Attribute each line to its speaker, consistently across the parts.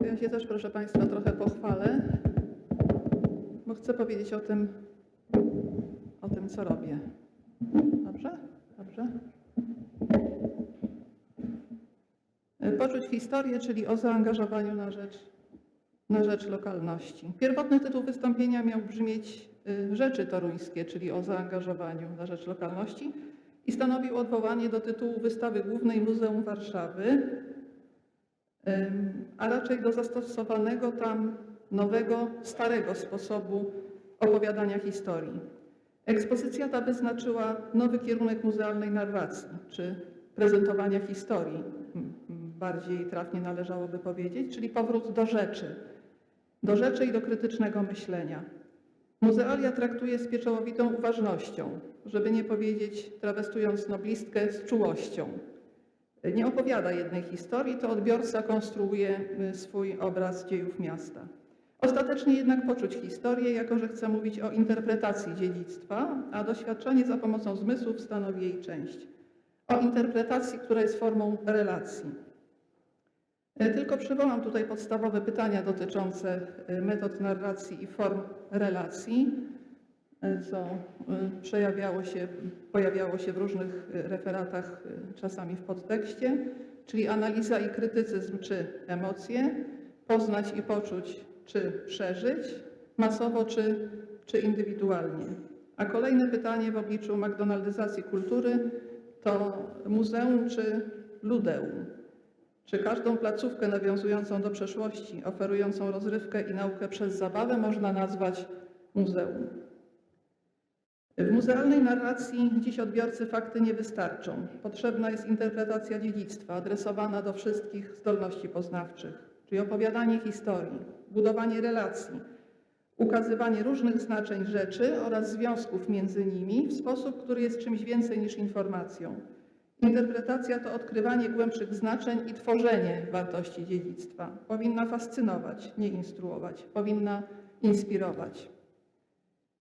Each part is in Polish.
Speaker 1: Ja się też, proszę Państwa, trochę pochwalę, bo chcę powiedzieć o tym, o tym, co robię. Dobrze? Dobrze? E, Poczuć historię, czyli o zaangażowaniu na rzecz, na rzecz lokalności. Pierwotny tytuł wystąpienia miał brzmieć y, Rzeczy Toruńskie, czyli o zaangażowaniu na rzecz lokalności i stanowił odwołanie do tytułu wystawy głównej Muzeum Warszawy, a raczej do zastosowanego tam nowego, starego sposobu opowiadania historii. Ekspozycja ta wyznaczyła nowy kierunek muzealnej narracji, czy prezentowania historii, bardziej trafnie należałoby powiedzieć, czyli powrót do rzeczy, do rzeczy i do krytycznego myślenia. Muzealia traktuje z pieczołowitą uważnością, żeby nie powiedzieć, trawestując noblistkę, z czułością. Nie opowiada jednej historii, to odbiorca konstruuje y, swój obraz dziejów miasta. Ostatecznie jednak poczuć historię, jako że chce mówić o interpretacji dziedzictwa, a doświadczenie za pomocą zmysłów stanowi jej część. O interpretacji, która jest formą relacji. Y, Tylko przywołam tutaj podstawowe pytania dotyczące y, metod narracji i form relacji, co y, przejawiało się, pojawiało się w różnych y, referatach, y, czasami w podtekście, czyli analiza i krytycyzm czy emocje, poznać i poczuć czy przeżyć, masowo czy, czy indywidualnie. A kolejne pytanie w obliczu McDonaldyzacji kultury to muzeum czy ludeum? Czy każdą placówkę nawiązującą do przeszłości, oferującą rozrywkę i naukę przez zabawę można nazwać muzeum? W muzealnej narracji dziś odbiorcy fakty nie wystarczą. Potrzebna jest interpretacja dziedzictwa adresowana do wszystkich zdolności poznawczych, czyli opowiadanie historii, budowanie relacji, ukazywanie różnych znaczeń rzeczy oraz związków między nimi w sposób, który jest czymś więcej niż informacją. Interpretacja to odkrywanie głębszych znaczeń i tworzenie wartości dziedzictwa. Powinna fascynować, nie instruować, powinna inspirować.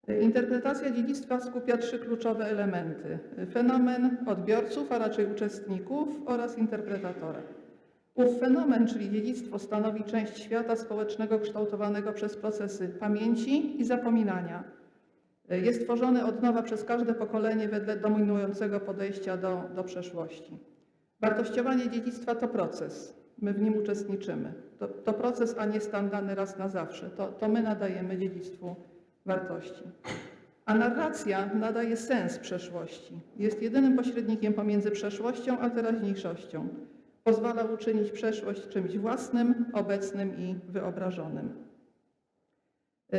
Speaker 1: Interpretacja dziedzictwa skupia trzy kluczowe elementy: fenomen odbiorców, a raczej uczestników oraz interpretatora. Ów fenomen, czyli dziedzictwo, stanowi część świata społecznego kształtowanego przez procesy pamięci i zapominania. Jest tworzony od nowa przez każde pokolenie wedle dominującego podejścia do, do przeszłości. Wartościowanie dziedzictwa to proces. My w nim uczestniczymy. To, to proces, a nie stan dany raz na zawsze. To, to my nadajemy dziedzictwu wartości. A narracja nadaje sens przeszłości. Jest jedynym pośrednikiem pomiędzy przeszłością a teraźniejszością. Pozwala uczynić przeszłość czymś własnym, obecnym i wyobrażonym.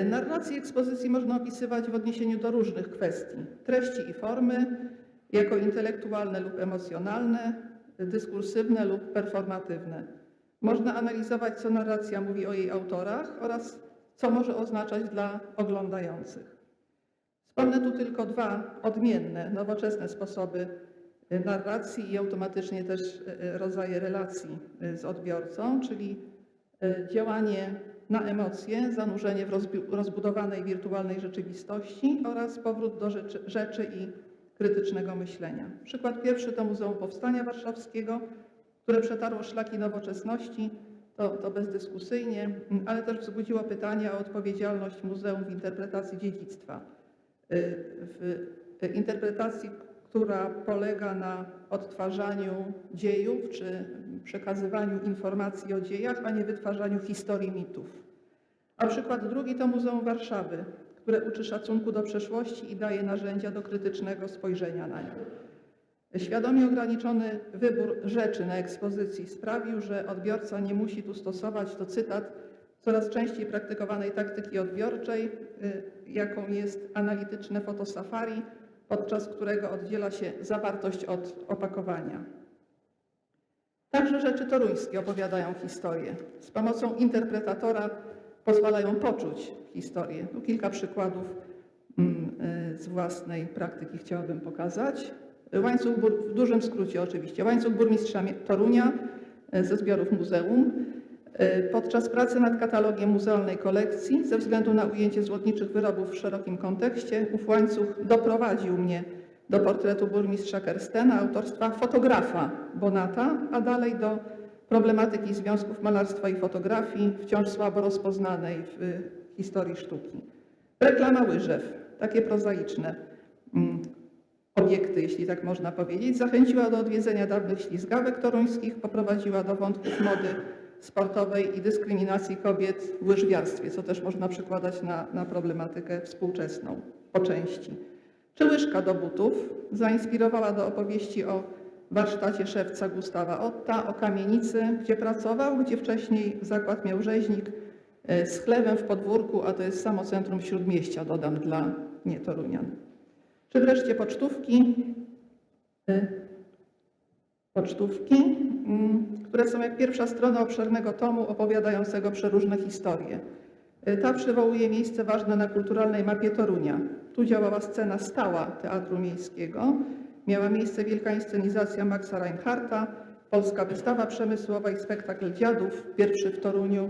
Speaker 1: Narrację ekspozycji można opisywać w odniesieniu do różnych kwestii. Treści i formy, jako intelektualne lub emocjonalne, dyskursywne lub performatywne. Można analizować, co narracja mówi o jej autorach oraz co może oznaczać dla oglądających. Wspomnę tu tylko dwa odmienne, nowoczesne sposoby narracji i automatycznie też e, rodzaje relacji z odbiorcą, czyli działanie na emocje, zanurzenie w rozbudowanej wirtualnej rzeczywistości oraz powrót do rzeczy, rzeczy i krytycznego myślenia. Przykład pierwszy to Muzeum Powstania Warszawskiego, które przetarło szlaki nowoczesności, to, to bezdyskusyjnie, ale też wzbudziło pytania o odpowiedzialność muzeum w interpretacji dziedzictwa. Y, W interpretacji, która polega na odtwarzaniu dziejów czy przekazywaniu informacji o dziejach, a nie wytwarzaniu historii mitów. A przykład drugi to Muzeum Warszawy, które uczy szacunku do przeszłości i daje narzędzia do krytycznego spojrzenia na nią. Świadomie ograniczony wybór rzeczy na ekspozycji sprawił, że odbiorca nie musi tu stosować, to cytat, coraz częściej praktykowanej taktyki odbiorczej, y, jaką jest analityczne fotosafari, podczas którego oddziela się zawartość od opakowania. Także rzeczy toruńskie opowiadają historię. Z pomocą interpretatora pozwalają poczuć historię. Tu kilka przykładów mm, y, z własnej praktyki chciałabym pokazać. Łańcuch, w dużym skrócie oczywiście, łańcuch burmistrza Torunia y, ze zbiorów muzeum. Y, Podczas pracy nad katalogiem muzealnej kolekcji, ze względu na ujęcie złotniczych wyrobów w szerokim kontekście, ów łańcuch doprowadził mnie do portretu burmistrza Kerstena autorstwa fotografa Bonata, a dalej do problematyki związków malarstwa i fotografii, wciąż słabo rozpoznanej w historii sztuki. Reklama łyżew, takie prozaiczne mm, obiekty, jeśli tak można powiedzieć, zachęciła do odwiedzenia dawnych ślizgawek toruńskich, poprowadziła do wątków mody sportowej i dyskryminacji kobiet w łyżwiarstwie, co też można przekładać na, na problematykę współczesną po części. Czy łyżka do butów zainspirowała do opowieści o warsztacie szewca Gustawa Otta, o kamienicy, gdzie pracował, gdzie wcześniej zakład miał rzeźnik e, z chlewem w podwórku, a to jest samo centrum śródmieścia, dodam dla nietorunian. Czy wreszcie pocztówki, y, pocztówki, mm, które są jak pierwsza strona obszernego tomu opowiadającego przeróżne historie. Y, Ta przywołuje miejsce ważne na kulturalnej mapie Torunia. Tu działała scena stała Teatru Miejskiego. Miała miejsce wielka inscenizacja Maxa Reinhardta, polska wystawa przemysłowa i spektakl dziadów, pierwszy w Toruniu.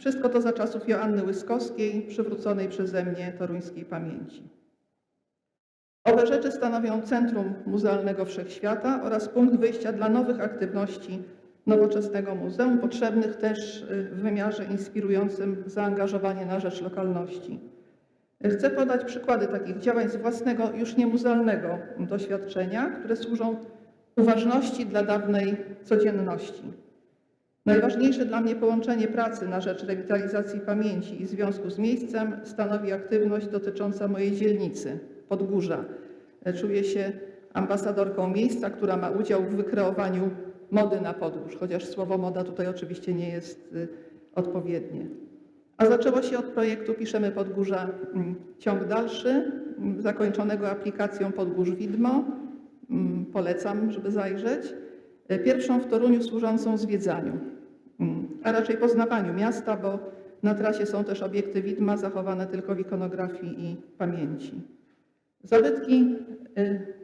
Speaker 1: Wszystko to za czasów Joanny Łyskowskiej, przywróconej przeze mnie toruńskiej pamięci. Owe rzeczy stanowią centrum muzealnego wszechświata oraz punkt wyjścia dla nowych aktywności nowoczesnego muzeum, potrzebnych też y, w wymiarze inspirującym zaangażowanie na rzecz lokalności. Chcę podać przykłady takich działań z własnego, już nie muzealnego doświadczenia, które służą uważności dla dawnej codzienności. Najważniejsze dla mnie połączenie pracy na rzecz rewitalizacji pamięci i związku z miejscem stanowi aktywność dotycząca mojej dzielnicy, Podgórza. Czuję się ambasadorką miejsca, która ma udział w wykreowaniu mody na podróż, chociaż słowo moda tutaj oczywiście nie jest y, odpowiednie. A zaczęło się od projektu Piszemy Podgórza mm, ciąg dalszy, mm, zakończonego aplikacją Podgórz Widmo. Mm, Polecam, żeby zajrzeć. E, Pierwszą w Toruniu służącą zwiedzaniu, a raczej poznawaniu miasta, bo na trasie są też obiekty widma zachowane tylko w ikonografii i pamięci. Zabytki, y,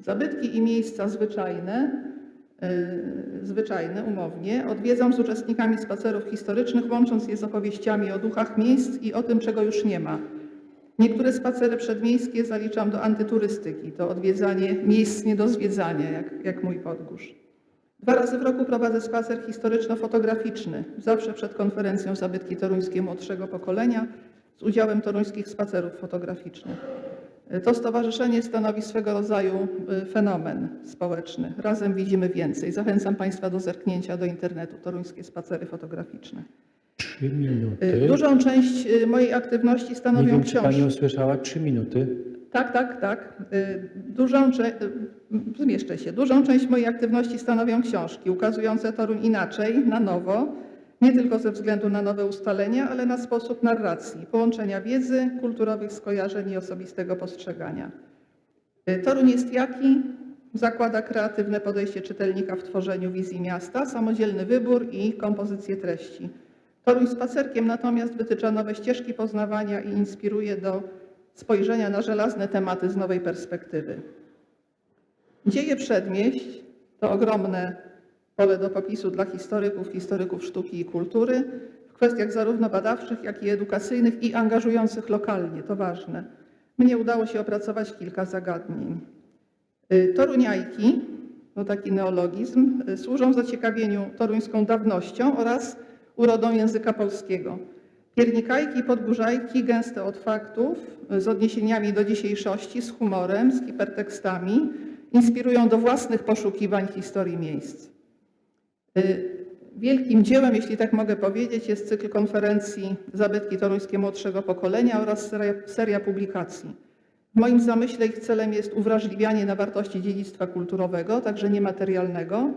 Speaker 1: zabytki i miejsca zwyczajne, y, zwyczajne, umownie, odwiedzam z uczestnikami spacerów historycznych, łącząc je z opowieściami o duchach miejsc i o tym, czego już nie ma. Niektóre spacery przedmiejskie zaliczam do antyturystyki, to odwiedzanie miejsc nie do zwiedzania, jak, jak mój Podgórz. Dwa razy w roku prowadzę spacer historyczno-fotograficzny, zawsze przed konferencją Zabytki Toruńskie Młodszego Pokolenia z udziałem toruńskich spacerów fotograficznych. To stowarzyszenie stanowi swego rodzaju y, fenomen społeczny. Razem widzimy więcej. Zachęcam Państwa do zerknięcia do internetu Toruńskie Spacery Fotograficzne.
Speaker 2: Trzy
Speaker 1: Y,
Speaker 2: minuty.
Speaker 1: Dużą część y, mojej aktywności
Speaker 2: Nie
Speaker 1: stanowią
Speaker 2: wiem, czy
Speaker 1: książki.
Speaker 2: Pani usłyszała. Trzy minuty.
Speaker 1: Tak, tak, tak. Y, Dużą, y, zmieszczę się. Dużą część mojej aktywności stanowią książki ukazujące Toruń inaczej, na nowo, nie tylko ze względu na nowe ustalenia, ale na sposób narracji, połączenia wiedzy, kulturowych skojarzeń i osobistego postrzegania. Y, Toruń jest jaki? Zakłada kreatywne podejście czytelnika w tworzeniu wizji miasta, samodzielny wybór i kompozycję treści. Toruń spacerkiem natomiast wytycza nowe ścieżki poznawania i inspiruje do spojrzenia na żelazne tematy z nowej perspektywy. Dzieje przedmieść to ogromne pole do popisu dla historyków, historyków sztuki i kultury w kwestiach zarówno badawczych, jak i edukacyjnych i angażujących lokalnie, to ważne. Mnie udało się opracować kilka zagadnień. Y, Toruniajki, to taki neologizm, y, służą zaciekawieniu toruńską dawnością oraz urodą języka polskiego. Piernikajki, podgórzajki, gęste od faktów, z odniesieniami do dzisiejszości, z humorem, z hipertekstami, inspirują do własnych poszukiwań historii miejsc. Y, Wielkim dziełem, jeśli tak mogę powiedzieć, jest cykl konferencji Zabytki Toruńskie Młodszego Pokolenia oraz seria, seria publikacji. W moim zamyśle ich celem jest uwrażliwianie na wartości dziedzictwa kulturowego, także niematerialnego,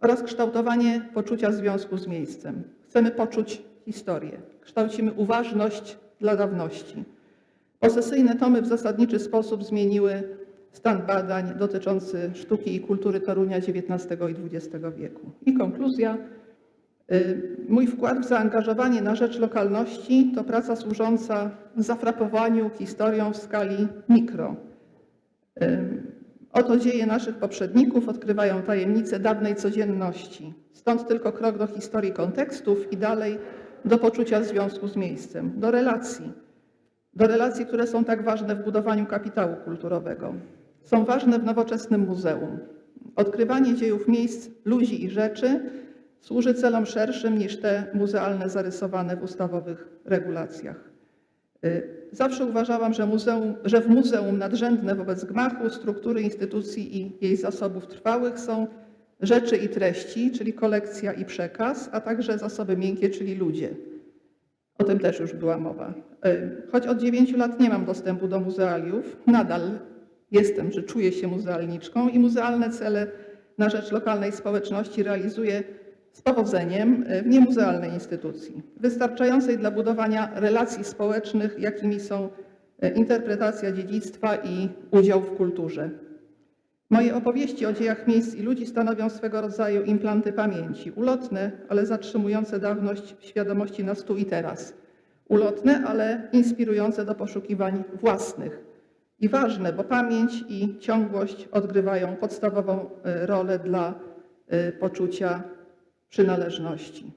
Speaker 1: oraz kształtowanie poczucia związku z miejscem. Chcemy poczuć historię, kształcimy uważność dla dawności. Posesyjne tomy w zasadniczy sposób zmieniły stan badań dotyczący sztuki i kultury Torunia XIX i XX wieku. I konkluzja. Y, Mój wkład w zaangażowanie na rzecz lokalności to praca służąca zafrapowaniu historią w skali mikro. Y, Oto dzieje naszych poprzedników odkrywają tajemnice dawnej codzienności. Stąd tylko krok do historii kontekstów i dalej do poczucia związku z miejscem, do relacji. Do relacji, które są tak ważne w budowaniu kapitału kulturowego. są ważne w nowoczesnym muzeum. Odkrywanie dziejów miejsc, ludzi i rzeczy służy celom szerszym niż te muzealne zarysowane w ustawowych regulacjach. Y, Zawsze uważałam, że, muzeum, że w muzeum nadrzędne wobec gmachu, struktury instytucji i jej zasobów trwałych są rzeczy i treści, czyli kolekcja i przekaz, a także zasoby miękkie, czyli ludzie. O tym też już była mowa. Y, Choć od 9 lat nie mam dostępu do muzealiów, nadal jestem, że czuję się muzealniczką i muzealne cele na rzecz lokalnej społeczności realizuję z powodzeniem w niemuzealnej instytucji, wystarczającej dla budowania relacji społecznych, jakimi są e, interpretacja dziedzictwa i udział w kulturze. Moje opowieści o dziejach miejsc i ludzi stanowią swego rodzaju implanty pamięci, ulotne, ale zatrzymujące dawność świadomości nas tu i teraz. Ulotne, ale inspirujące do poszukiwań własnych. I ważne, bo pamięć i ciągłość odgrywają podstawową e, rolę dla e, poczucia przynależności.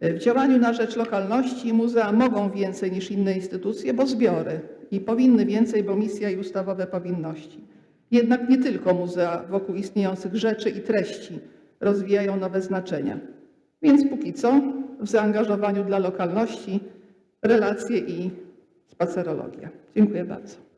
Speaker 1: W działaniu na rzecz lokalności muzea mogą więcej niż inne instytucje, bo zbiory i powinny więcej, bo misja i ustawowe powinności. Jednak nie tylko muzea wokół istniejących rzeczy i treści rozwijają nowe znaczenia. Więc póki co w zaangażowaniu dla lokalności relacje i spacerologia. Dziękuję bardzo.